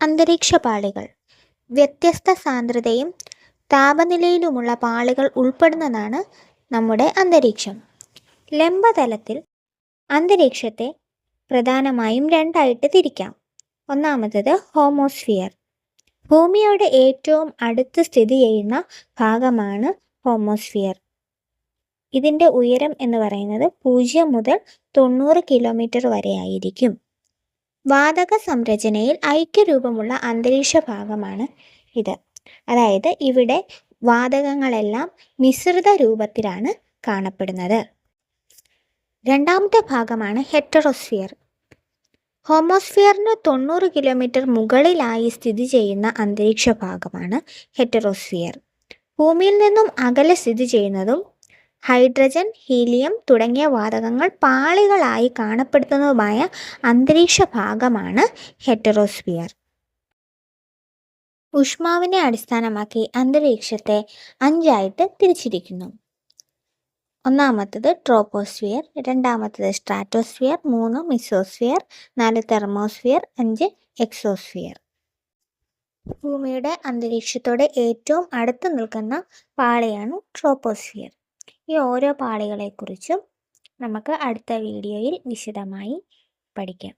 അന്തരീക്ഷ പാളികൾ. വ്യത്യസ്ത സാന്ദ്രതയും താപനിലയിലുമുള്ള പാളികൾ ഉൾപ്പെടുന്നതാണ് നമ്മുടെ അന്തരീക്ഷം. ലംബതലത്തിൽ അന്തരീക്ഷത്തെ പ്രധാനമായും രണ്ടായിട്ട് തിരിക്കാം. ഒന്നാമത്തത് ഹോമോസ്ഫിയർ. ഭൂമിയോട് ഏറ്റവും അടുത്ത് സ്ഥിതി ചെയ്യുന്ന ഭാഗമാണ് ഹോമോസ്ഫിയർ. ഇതിന്റെ ഉയരം എന്ന് പറയുന്നത് പൂജ്യം മുതൽ തൊണ്ണൂറ് കിലോമീറ്റർ വരെ ആയിരിക്കും വാതക സംരചനയിൽ ഐക്യരൂപമുള്ള അന്തരീക്ഷ ഭാഗമാണ് ഇത്. അതായത് ഇവിടെ വാതകങ്ങളെല്ലാം മിശ്രിത രൂപത്തിലാണ് കാണപ്പെടുന്നത്. രണ്ടാമത്തെ ഭാഗമാണ് ഹെറ്ററോസ്ഫിയർ. ഹോമോസ്ഫിയറിന് തൊണ്ണൂറ് കിലോമീറ്റർ മുകളിലായി സ്ഥിതി ചെയ്യുന്ന അന്തരീക്ഷ ഭാഗമാണ് ഹെറ്ററോസ്ഫിയർ. ഭൂമിയിൽ നിന്നും അകലെ സ്ഥിതി ചെയ്യുന്നതും ഹൈഡ്രജൻ ഹീലിയം തുടങ്ങിയ വാതകങ്ങൾ പാളികളായി കാണപ്പെടുന്നതുമായ അന്തരീക്ഷ ഭാഗമാണ് ഹെറ്ററോസ്ഫിയർ. ഊഷ്മാവിനെ അടിസ്ഥാനമാക്കി അന്തരീക്ഷത്തെ അഞ്ചായിട്ട് തിരിച്ചിരിക്കുന്നു. ഒന്നാമത്തത് ട്രോപ്പോസ്ഫിയർ രണ്ടാമത്തത് സ്ട്രാറ്റോസ്ഫിയർ മൂന്ന് മിസോസ്ഫിയർ നാല് തെർമോസ്ഫിയർ അഞ്ച് എക്സോസ്ഫിയർ. ഭൂമിയുടെ അന്തരീക്ഷത്തോട് ഏറ്റവും അടുത്ത് നിൽക്കുന്ന പാളയാണ് ട്രോപ്പോസ്ഫിയർ ഈ ഓരോ പാളികളെക്കുറിച്ചും നമുക്ക് അടുത്ത വീഡിയോയിൽ വിശദമായി പഠിക്കാം.